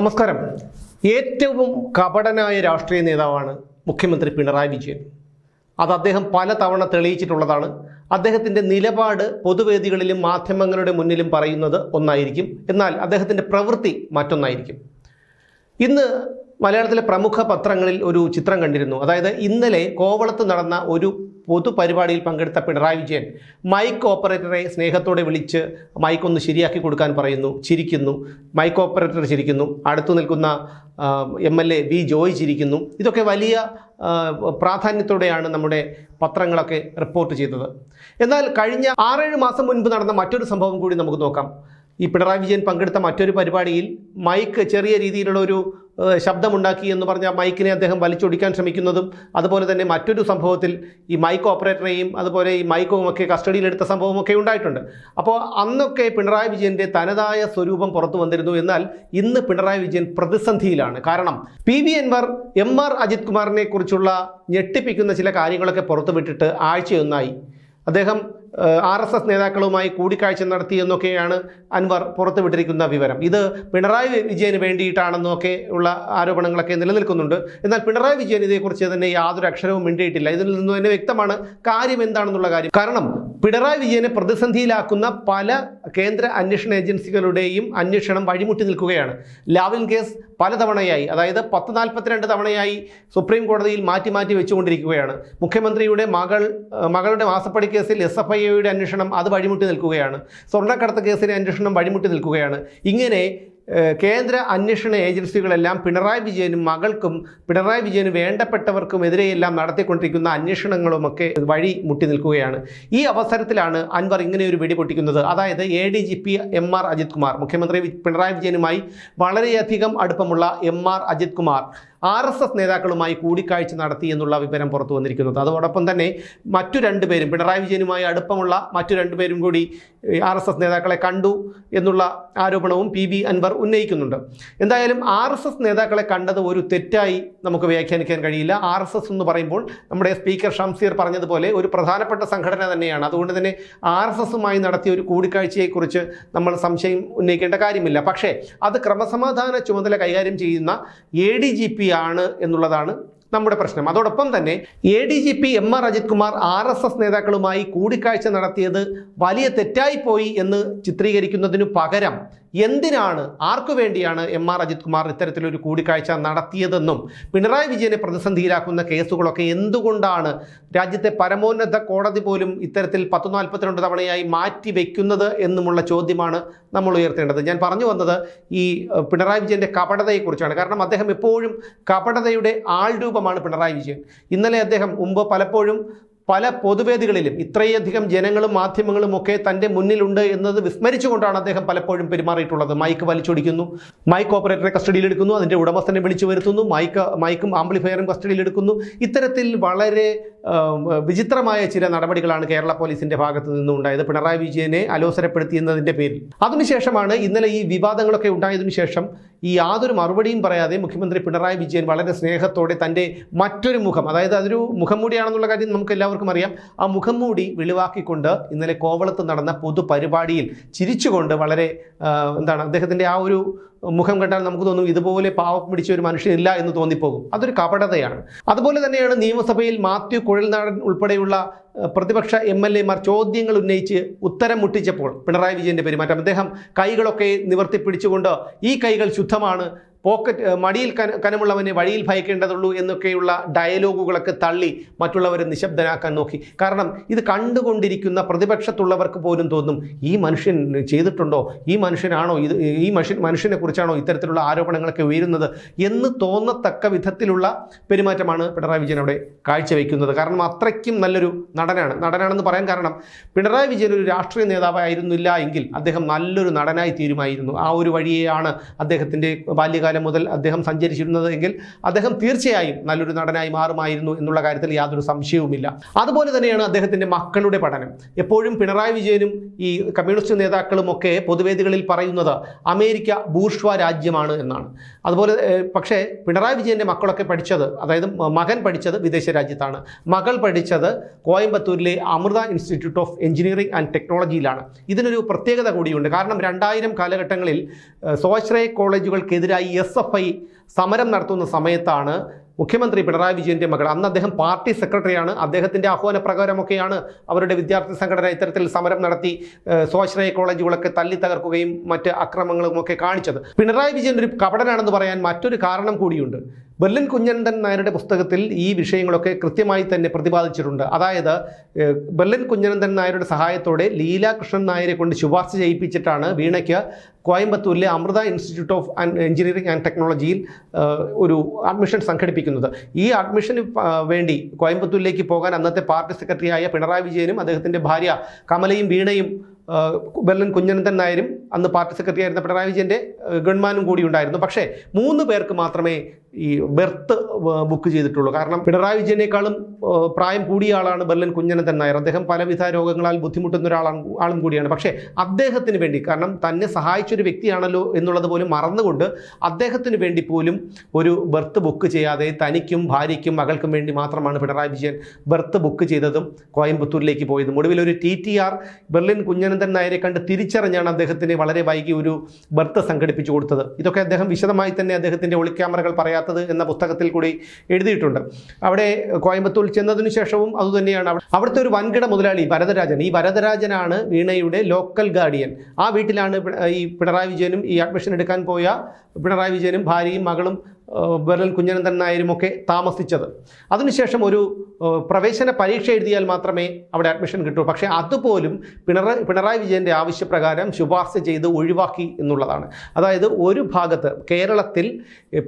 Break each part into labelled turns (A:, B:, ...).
A: നമസ്കാരം. ഏറ്റവും കപടനായ രാഷ്ട്രീയ നേതാവാണ് മുഖ്യമന്ത്രി പിണറായി വിജയൻ. അത് അദ്ദേഹം പലതവണ തെളിയിച്ചിട്ടുള്ളതാണ്. അദ്ദേഹത്തിന്റെ നിലപാട് പൊതുവേദികളിലും മാധ്യമങ്ങളുടെ മുന്നിലും പറയുന്നത് ഒന്നായിരിക്കും. എന്നാൽ അദ്ദേഹത്തിന്റെ പ്രവൃത്തി മറ്റൊന്നായിരിക്കും. ഇന്ന് മലയാളത്തിലെ പ്രമുഖ പത്രങ്ങളിൽ ഒരു ചിത്രം കണ്ടിരുന്നു. അതായത് ഇന്നലെ കോവളത്ത് നടന്ന ഒരു പൊതുപരിപാടിയിൽ പങ്കെടുത്ത പിണറായി വിജയൻ മൈക്ക് ഓപ്പറേറ്ററെ സ്നേഹത്തോടെ വിളിച്ച് മൈക്ക് ഒന്ന് ശരിയാക്കി കൊടുക്കാൻ പറയുന്നു ചിരിക്കുന്നു. മൈക്ക് ഓപ്പറേറ്റർ ചിരിക്കുന്നു. അടുത്തു നിൽക്കുന്ന M L A V Joy ചിരിക്കുന്നു. ഇതൊക്കെ വലിയ പ്രാധാന്യത്തോടെയാണ് നമ്മുടെ പത്രങ്ങളൊക്കെ റിപ്പോർട്ട് ചെയ്തത്. എന്നാൽ കഴിഞ്ഞ ആറേഴ് മാസം മുൻപ് നടന്ന മറ്റൊരു സംഭവം കൂടി നമുക്ക് നോക്കാം. ഈ പിണറായി വിജയൻ പങ്കെടുത്ത മറ്റൊരു പരിപാടിയിൽ മൈക്ക് ചെറിയ രീതിയിലുള്ള ഒരു ശബ്ദമുണ്ടാക്കി എന്ന് പറഞ്ഞ മൈക്കിനെ അദ്ദേഹം വലിച്ചൊടിക്കാൻ ശ്രമിക്കുന്നതും അതുപോലെ തന്നെ മറ്റൊരു സംഭവത്തിൽ ഈ മൈക്ക് ഓപ്പറേറ്ററെയും അതുപോലെ ഈ മൈക്കും ഒക്കെ കസ്റ്റഡിയിലെടുത്ത സംഭവമൊക്കെ ഉണ്ടായിട്ടുണ്ട്. അപ്പോൾ അന്നൊക്കെ പിണറായി വിജയന്റെ തനതായ സ്വരൂപം പുറത്തു വന്നിരുന്നു എന്നാൽ ഇന്ന് പിണറായി വിജയൻ പ്രതിസന്ധിയിലാണ്. കാരണം P V Anvar M R Ajith കുമാറിനെ കുറിച്ചുള്ള ഞെട്ടിപ്പിക്കുന്ന ചില കാര്യങ്ങളൊക്കെ പുറത്തുവിട്ടിട്ട് ആഴ്ചയൊന്നായി. അദ്ദേഹം ആർ എസ് എസ് നേതാക്കളുമായി കൂടിക്കാഴ്ച നടത്തിയെന്നൊക്കെയാണ് അൻവർ പുറത്തുവിട്ടിരിക്കുന്ന വിവരം. ഇത് പിണറായി വിജയന് വേണ്ടിയിട്ടാണെന്നൊക്കെ ഉള്ള ആരോപണങ്ങളൊക്കെ നിലനിൽക്കുന്നുണ്ട്. എന്നാൽ പിണറായി വിജയൻ ഇതേക്കുറിച്ച് തന്നെ യാതൊരു അക്ഷരവും മിണ്ടിയിട്ടില്ല. ഇതിൽ നിന്ന് തന്നെ വ്യക്തമാണ് കാര്യം എന്താണെന്നുള്ള കാര്യം. കാരണം പിണറായി വിജയനെ പ്രതിസന്ധിയിലാക്കുന്ന പല കേന്ദ്ര അന്വേഷണ ഏജൻസികളുടെയും അന്വേഷണം വഴിമുട്ടി നിൽക്കുകയാണ്. ലാവിൻ കേസ് പലതവണയായി അതായത് പത്ത് നാൽപ്പത്തിരണ്ട് തവണയായി സുപ്രീം കോടതിയിൽ മാറ്റി മാറ്റി വെച്ചുകൊണ്ടിരിക്കുകയാണ്. മുഖ്യമന്ത്രിയുടെ മകൾ മകളുടെ മാസപ്പടി കേസിൽ എസ് എഫ് ഐയുടെ അന്വേഷണം അത് വഴിമുട്ടി നിൽക്കുകയാണ്. സ്വർണക്കടത്ത് കേസിലെ അന്വേഷണം വഴിമുട്ടി നിൽക്കുകയാണ്. ഇങ്ങനെ കേന്ദ്ര അന്വേഷണ ഏജൻസികളെല്ലാം പിണറായി വിജയനും മകൾക്കും പിണറായി വിജയന് വേണ്ടപ്പെട്ടവർക്കുമെതിരെയെല്ലാം നടത്തിക്കൊണ്ടിരിക്കുന്ന അന്വേഷണങ്ങളുമൊക്കെ വഴി മുട്ടി നിൽക്കുകയാണ്. ഈ അവസരത്തിലാണ് അൻവർ ഇങ്ങനെ ഒരു വെടി പൊട്ടിക്കുന്നത്. അതായത് A D G P M R Ajith Kumar മുഖ്യമന്ത്രി പിണറായി വിജയനുമായി വളരെയധികം അടുപ്പമുള്ള M R Ajith Kumar. R S S നേതാക്കളുമായി കൂടിക്കാഴ്ച നടത്തി എന്നുള്ള വിവരം പുറത്തു വന്നിരിക്കുന്നത്. അതോടൊപ്പം തന്നെ മറ്റു രണ്ടുപേരും പിണറായി വിജയനുമായി അടുപ്പമുള്ള മറ്റു രണ്ടുപേരും കൂടി ആർ എസ് എസ് നേതാക്കളെ കണ്ടു എന്നുള്ള ആരോപണവും പി ബി അൻവർ ഉന്നയിക്കുന്നുണ്ട്. എന്തായാലും ആർ എസ് എസ് നേതാക്കളെ കണ്ടത് ഒരു തെറ്റായി നമുക്ക് വ്യാഖ്യാനിക്കാൻ കഴിയില്ല. ആർ എസ് എസ് എന്ന് പറയുമ്പോൾ നമ്മുടെ സ്പീക്കർ ഷംസീർ പറഞ്ഞതുപോലെ ഒരു പ്രധാനപ്പെട്ട സംഘടന തന്നെയാണ്. അതുകൊണ്ട് തന്നെ ആർ എസ് എസുമായി നടത്തിയ ഒരു കൂടിക്കാഴ്ചയെക്കുറിച്ച് നമ്മൾ സംശയം ഉന്നയിക്കേണ്ട കാര്യമില്ല. പക്ഷേ അത് ക്രമസമാധാന ചുമതല കൈകാര്യം ചെയ്യുന്ന എ ഡി ജി പി ആണ് എന്നുള്ളതാണ് നമ്മുടെ പ്രശ്നം. അതോടൊപ്പം തന്നെ A D G P M R Ajith Kumar R S S നേതാക്കളുമായി കൂടിക്കാഴ്ച നടത്തിയത് വലിയ തെറ്റായിപ്പോയി എന്ന് ചിത്രീകരിക്കുന്നതിനു പകരം എന്തിനാണ്? ആർക്കു വേണ്ടിയാണ് എം ആർ അജിത് കുമാർ ഇത്തരത്തിലൊരു കൂടിക്കാഴ്ച നടത്തിയതെന്നും പിണറായി വിജയനെ പ്രതിസന്ധിയിലാക്കുന്ന കേസുകളൊക്കെ എന്തുകൊണ്ടാണ് രാജ്യത്തെ പരമോന്നത കോടതി പോലും ഇത്തരത്തിൽ പത്ത് നാൽപ്പത്തിരണ്ട് തവണയായി മാറ്റി വയ്ക്കുന്നത് എന്നുമുള്ള ചോദ്യമാണ് നമ്മൾ ഉയർത്തേണ്ടത്. ഞാൻ പറഞ്ഞു വന്നത് ഈ പിണറായി വിജയന്റെ കപടതയെക്കുറിച്ചാണ്. കാരണം അദ്ദേഹം എപ്പോഴും കപടതയുടെ ആൾ രൂപമാണ് പിണറായി വിജയൻ. ഇന്നലെ അദ്ദേഹം മുമ്പ് പലപ്പോഴും പല പൊതുവേദികളിലും ഇത്രയധികം ജനങ്ങളും മാധ്യമങ്ങളും ഒക്കെ തന്റെ മുന്നിലുണ്ട് എന്നത് വിസ്മരിച്ചുകൊണ്ടാണ് അദ്ദേഹം പലപ്പോഴും പെരുമാറിയിട്ടുള്ളത്. മൈക്ക് വലിച്ചൊടിക്കുന്നു. മൈക്ക് ഓപ്പറേറ്ററെ കസ്റ്റഡിയിലെടുക്കുന്നു അതിന്റെ ഉടമസ്ഥനെ വിളിച്ചു വരുത്തുന്നു. മൈക്ക് മൈക്കും ആംപ്ലിഫയറും കസ്റ്റഡിയിലെടുക്കുന്നു ഇത്തരത്തിൽ വളരെ വിചിത്രമായ ചില നടപടികളാണ് കേരള പോലീസിന്റെ ഭാഗത്ത് നിന്നുണ്ടായത്. പിണറായി വിജയനെ അലോസരപ്പെടുത്തിയെന്നതിന്റെ പേരിൽ. അതിനുശേഷമാണ് ഇന്നലെ ഈ വിവാദങ്ങളൊക്കെ ഉണ്ടായതിനു ശേഷം ഈ യാതൊരു മറുപടിയും പറയാതെ മുഖ്യമന്ത്രി പിണറായി വിജയൻ വളരെ സ്നേഹത്തോടെ തന്റെ മറ്റൊരു മുഖം അതായത് അതൊരു മുഖംമൂടിയാണെന്നുള്ള കാര്യം നമുക്ക് എല്ലാവർക്കും അറിയാം. ആ മുഖം മൂടി വെളിവാക്കിക്കൊണ്ട് ഇന്നലെ കോവളത്ത് നടന്ന പൊതുപരിപാടിയിൽ ചിരിച്ചുകൊണ്ട് വളരെ എന്താണ് അദ്ദേഹത്തിന്റെ ആ ഒരു മുഖം കണ്ടാൽ നമുക്ക് തോന്നും ഇതുപോലെ പാവം പിടിച്ച ഒരു മനുഷ്യനില്ല എന്ന് തോന്നിപ്പോകും. അതൊരു കപടതയാണ്. അതുപോലെ തന്നെയാണ് നിയമസഭയിൽ മാത്യു കുഴൽനാടൻ ഉൾപ്പെടെയുള്ള പ്രതിപക്ഷ എം എൽ എമാർ ചോദ്യങ്ങൾ ഉന്നയിച്ച് ഉത്തരം മുട്ടിച്ചപ്പോൾ പിണറായി വിജയന്റെ പെരുമാറ്റം. അദ്ദേഹം കൈകളൊക്കെ നിവർത്തി പിടിച്ചുകൊണ്ട് ഈ കൈകൾ ശുദ്ധമാണ് പോക്കറ്റ് മടിയിൽ കന കനമുള്ളവനെ വഴിയിൽ ഭയക്കേണ്ടതുള്ളൂ എന്നൊക്കെയുള്ള ഡയലോഗുകളൊക്കെ തള്ളി മറ്റുള്ളവരെ നിശബ്ദനാക്കാൻ നോക്കി. കാരണം ഇത് കണ്ടുകൊണ്ടിരിക്കുന്ന പ്രതിപക്ഷത്തുള്ളവർക്ക് പോലും തോന്നും ഈ മനുഷ്യൻ ചെയ്തിട്ടുണ്ടോ? ഈ മനുഷ്യനാണോ ഇത് ഈ മനുഷ്യൻ മനുഷ്യനെ കുറിച്ചാണോ ഇത്തരത്തിലുള്ള ആരോപണങ്ങളൊക്കെ ഉയരുന്നത് എന്ന് തോന്നത്തക്ക വിധത്തിലുള്ള പെരുമാറ്റമാണ് പിണറായി വിജയൻ അവിടെ കാഴ്ചവെക്കുന്നത്. കാരണം അത്രയ്ക്കും നല്ലൊരു നടനാണ്. നടനാണെന്ന് പറയാൻ കാരണം പിണറായി വിജയൻ ഒരു രാഷ്ട്രീയ നേതാവായിരുന്നില്ല എങ്കിൽ അദ്ദേഹം നല്ലൊരു നടനായി തീരുമായിരുന്നു. ആ ഒരു വഴിയെയാണ് അദ്ദേഹത്തിന്റെ ബാല്യകാലം മുതൽ അദ്ദേഹം സഞ്ചരിച്ചിരുന്നത് എങ്കിൽ അദ്ദേഹം തീർച്ചയായും നല്ലൊരു നടനായി മാറുമായിരുന്നു എന്നുള്ള കാര്യത്തിൽ യാതൊരു സംശയവുമില്ല. അതുപോലെ തന്നെയാണ് അദ്ദേഹത്തിന്റെ മക്കളുടെ പഠനം. എപ്പോഴും പിണറായി വിജയനും ഈ കമ്മ്യൂണിസ്റ്റ് നേതാക്കളും ഒക്കെ പൊതുവേദികളിൽ പറയുന്നത് അമേരിക്ക ബൂർഷ്വ രാജ്യമാണ് എന്നാണ്. അതുപോലെ പക്ഷേ പിണറായി വിജയന്റെ മക്കളൊക്കെ പഠിച്ചത് അതായത് മകൻ പഠിച്ചത് വിദേശ രാജ്യത്താണ്. മകൾ പഠിച്ചത് കോയമ്പത്തൂരിലെ Amrita institute of engineering and ടെക്നോളജിയിലാണ്. ഇതിനൊരു പ്രത്യേകത കൂടിയുണ്ട്. കാരണം രണ്ടായിരം കാലഘട്ടങ്ങളിൽ സ്വാശ്രയ കോളേജുകൾക്കെതിരായി എസ് എഫ് ഐ സമരം നടത്തുന്ന സമയത്താണ് മുഖ്യമന്ത്രി പിണറായി വിജയന്റെ മകൾ. അന്ന് അദ്ദേഹം പാർട്ടി സെക്രട്ടറിയാണ്. അദ്ദേഹത്തിന്റെ ആഹ്വാനപ്രകാരമൊക്കെയാണ് അവരുടെ വിദ്യാർത്ഥി സംഘടന ഇത്തരത്തിൽ സമരം നടത്തി സ്വാശ്രയ കോളേജുകളൊക്കെ തല്ലി തകർക്കുകയും മറ്റ് അക്രമങ്ങളും ഒക്കെ കാണിച്ചത്. പിണറായി വിജയൻ ഒരു കപടനാണെന്ന് പറയാൻ മറ്റൊരു കാരണം കൂടിയുണ്ട്. ബെർലിൻ കുഞ്ഞനന്ദൻ നായരുടെ പുസ്തകത്തിൽ ഈ വിഷയങ്ങളൊക്കെ കൃത്യമായി തന്നെ പ്രതിപാദിച്ചിട്ടുണ്ട്. അതായത് ഏഹ്, ബെർലിൻ കുഞ്ഞനന്ദൻ നായരുടെ സഹായത്തോടെ ലീല കൃഷ്ണൻ നായരെ കൊണ്ട് ശുപാർശ ചെയ്യിപ്പിച്ചിട്ടാണ് വീണയ്ക്ക് കോയമ്പത്തൂരിലെ Amrita institute of engineering and ടെക്നോളജിയിൽ ഒരു അഡ്മിഷൻ സംഘടിപ്പിക്കുന്നത്. ഈ അഡ്മിഷന് വേണ്ടി കോയമ്പത്തൂരിലേക്ക് പോകാൻ അന്നത്തെ പാർട്ടി സെക്രട്ടറിയായ പിണറായി വിജയനും അദ്ദേഹത്തിന്റെ ഭാര്യ കമലയും വീണയും ബെല്ലൻ ബെർലിൻ കുഞ്ഞനന്ദൻ നായരും അന്ന് പാർട്ടി സെക്രട്ടറി ആയിരുന്ന പിണറായി വിജയന്റെ ഗൺമാനും കൂടി ഉണ്ടായിരുന്നു. പക്ഷേ മൂന്ന് പേർക്ക് മാത്രമേ ഈ ബെർത്ത് ബുക്ക് ചെയ്തിട്ടുള്ളൂ. കാരണം പിണറായി വിജയനേക്കാളും പ്രായം കൂടിയ ആളാണ് ബെർലിൻ കുഞ്ഞനന്ദൻ നായർ. അദ്ദേഹം പലവിധ രോഗങ്ങളാൽ ബുദ്ധിമുട്ടുന്ന ഒരാളാണ് ആളും കൂടിയാണ്. പക്ഷേ അദ്ദേഹത്തിന് വേണ്ടി കാരണം തന്നെ സഹായിച്ചൊരു വ്യക്തിയാണല്ലോ എന്നുള്ളത് പോലും മറന്നുകൊണ്ട് അദ്ദേഹത്തിന് വേണ്ടി പോലും ഒരു ബെർത്ത് ബുക്ക് ചെയ്യാതെ തനിക്കും ഭാര്യയ്ക്കും മകൾക്കും വേണ്ടി മാത്രമാണ് പിണറായി വിജയൻ ബെർത്ത് ബുക്ക് ചെയ്തതും കോയമ്പത്തൂരിലേക്ക് പോയതും. ഒടുവിൽ ഒരു T T R Berlin Kunhanandan നായരെ കണ്ട് തിരിച്ചറിഞ്ഞാണ് അദ്ദേഹത്തിന് വളരെ വൈകി ഒരു ബർത്ത് സംഘടിപ്പിച്ചു കൊടുത്തത്. ഇതൊക്കെ അദ്ദേഹം വിശദമായി തന്നെ അദ്ദേഹത്തിന്റെ ഒളിക്യാമറകൾ പറയാത്തത് എന്ന പുസ്തകത്തിൽ കൂടി എഴുതിയിട്ടുണ്ട്. അവിടെ കോയമ്പത്തൂർ ചെന്നതിനു ശേഷവും അതുതന്നെയാണ് അവിടെ അവിടുത്തെ ഒരു വൻകിട മുതലാളി വരദരാജൻ. ഈ വരദരാജനാണ് വീണയുടെ ലോക്കൽ ഗാർഡിയൻ ആ വീട്ടിലാണ് ഈ പിണറായി വിജയനും ഈ അഡ്മിഷൻ എടുക്കാൻ പോയ പിണറായി വിജയനും ഭാര്യയും മകളും വിരൽ കുഞ്ഞനന്ദൻ നായരും ഒക്കെ താമസിച്ചത്. അതിനുശേഷം ഒരു പ്രവേശന പരീക്ഷ എഴുതിയാൽ മാത്രമേ അവിടെ അഡ്മിഷൻ കിട്ടൂ. പക്ഷേ അതുപോലും പിണറായി പിണറായി വിജയന്റെ ആവശ്യപ്രകാരം ശുപാർശ ചെയ്ത് ഒഴിവാക്കി എന്നുള്ളതാണ്. അതായത് ഒരു ഭാഗത്ത് കേരളത്തിൽ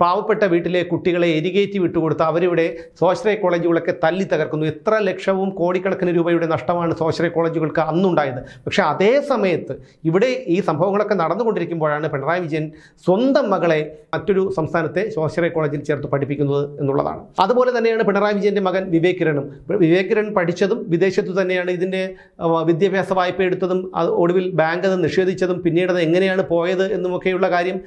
A: പാവപ്പെട്ട വീട്ടിലെ കുട്ടികളെ എരികേറ്റി വിട്ടുകൊടുത്ത് അവരിവിടെ സ്വാശ്രയ കോളേജുകളൊക്കെ തല്ലി തകർക്കുന്നു. എത്ര ലക്ഷവും കോടിക്കണക്കിന് രൂപയുടെ നഷ്ടമാണ് സ്വാശ്രയ കോളേജുകൾക്ക് അന്നുണ്ടായത്. പക്ഷേ അതേ സമയത്ത് ഇവിടെ ഈ സംഭവങ്ങളൊക്കെ നടന്നുകൊണ്ടിരിക്കുമ്പോഴാണ് പിണറായി വിജയൻ സ്വന്തം മകളെ മറ്റൊരു സംസ്ഥാനത്തെ സ്വാശ്രയ കോളേജിൽ ചേർത്ത് പഠിപ്പിക്കുന്നത് എന്നുള്ളതാണ്. അതുപോലെ തന്നെയാണ് പിണറായി വിജയന്റെ മകൻ വിവേക് കിരണും വിവേക് കിരൺ പഠിച്ചതും വിദേശത്ത് തന്നെയാണ് ഇതിന്റെ വിദ്യാഭ്യാസ വായ്പ എടുത്തതും അത് ഒടുവിൽ ബാങ്ക് അത് നിഷേധിച്ചതും പിന്നീട് അത് എങ്ങനെയാണ് പോയത് എന്നുമൊക്കെയുള്ള കാര്യം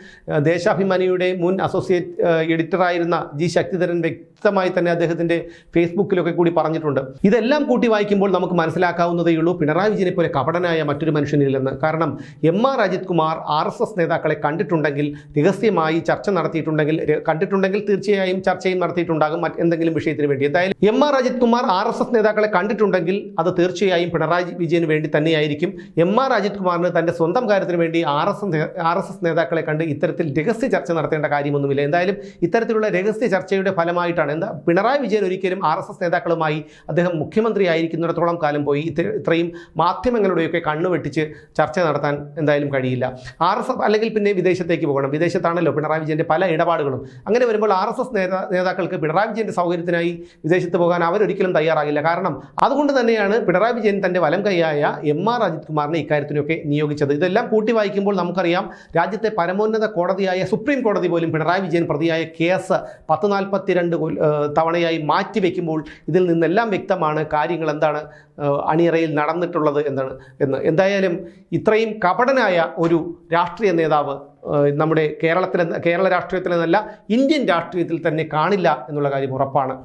A: ദേശാഭിമാനിയുടെ മുൻ അസോസിയേറ്റ് എഡിറ്ററായിരുന്ന ജി. ശക്തിധരൻ വ്യക്തമായി തന്നെ അദ്ദേഹത്തിന്റെ ഫേസ്ബുക്കിലൊക്കെ കൂടി പറഞ്ഞിട്ടുണ്ട്. ഇതെല്ലാം കൂട്ടി വായിക്കുമ്പോൾ നമുക്ക് മനസ്സിലാക്കാവുന്നതേ ഉള്ളൂ പിണറായി വിജയനെ പോലെ കപടനായ മറ്റൊരു മനുഷ്യനില്ലെന്ന്. കാരണം M R Ajith Kumar R S S നേതാക്കളെ കണ്ടിട്ടുണ്ടെങ്കിൽ രഹസ്യമായി ചർച്ച നടത്തിയിട്ടുണ്ടെങ്കിൽ കണ്ടിട്ടുണ്ടെങ്കിൽ തീർച്ചയായും ചർച്ചയും നടത്തിയിട്ടുണ്ടാകും മറ്റ് എന്തെങ്കിലും വിഷയത്തിന് വേണ്ടി. എന്തായാലും M R Ajith Kumar R S S നേതാക്കളെ കണ്ടിട്ടുണ്ടെങ്കിൽ അത് തീർച്ചയായും പിണറായി വിജയന് വേണ്ടി തന്നെയായിരിക്കും. എം ആർ അജിത് കുമാറിന് തന്റെ സ്വന്തം കാര്യത്തിന് വേണ്ടി R S R S S നേതാക്കളെ കണ്ട് ഇത്തരത്തിൽ രഹസ്യ ചർച്ച നടത്തേണ്ട കാര്യമൊന്നുമില്ല. എന്തായാലും ഇത്തരത്തിലുള്ള രഹസ്യ ചർച്ചയുടെ ഫലമായിട്ടാണ് എന്താ പിണറായി വിജയൻ ഒരിക്കലും ആർ എസ് എസ് നേതാക്കളുമായി അദ്ദേഹം മുഖ്യമന്ത്രി ആയിരിക്കുന്നിടത്തോളം കാലം പോയി ഇത്രയും മാധ്യമങ്ങളുടെയൊക്കെ കണ്ണുവെട്ടിച്ച് ചർച്ച നടത്താൻ എന്തായാലും കഴിയില്ല. ആർ എസ് എസ് അല്ലെങ്കിൽ പിന്നെ വിദേശത്തേക്ക് പോകണം. വിദേശത്താണല്ലോ പിണറായി വിജയന്റെ പല ഇടപാടുകളും. അങ്ങനെ വരുമ്പോൾ ആർ എസ് എസ് നേതാ നേതാക്കൾക്ക് പിണറായി വിജയന്റെ സൗകര്യത്തിനായി വിദേശത്ത് പോകാൻ അവരൊരിക്കലും തയ്യാറാകില്ല. കാരണം അതുകൊണ്ട് തന്നെയാണ് പിണറായി വിജയൻ തന്റെ വലം കൈയായ എം ആർ അജിത് കുമാറിനെ ഇക്കാര്യത്തിനൊക്കെ നിയോഗിച്ചത്. ഇതെല്ലാം കൂട്ടി വായിക്കുമ്പോൾ നമുക്കറിയാം രാജ്യത്തെ പരമോന്നത കോടതിയായ സുപ്രീം കോടതി പോലും പിണറായി വിജയൻ പ്രതിയായ കേസ് പത്ത് നാൽപ്പത്തിരണ്ട് തവണയായി മാറ്റിവെക്കുമ്പോൾ ഇതിൽ നിന്നെല്ലാം വ്യക്തമാണ് കാര്യങ്ങൾ എന്താണ് അണിയറയിൽ നടന്നിട്ടുള്ളത് എന്നാണ് എന്ന്. എന്തായാലും ഇത്രയും കപടനായ ഒരു രാഷ്ട്രീയ നേതാവ് നമ്മുടെ കേരളത്തിലെ കേരള രാഷ്ട്രീയത്തിലെന്നല്ല ഇന്ത്യൻ രാഷ്ട്രീയത്തിൽ തന്നെ കാണില്ല എന്നുള്ള കാര്യം ഉറപ്പാണ്.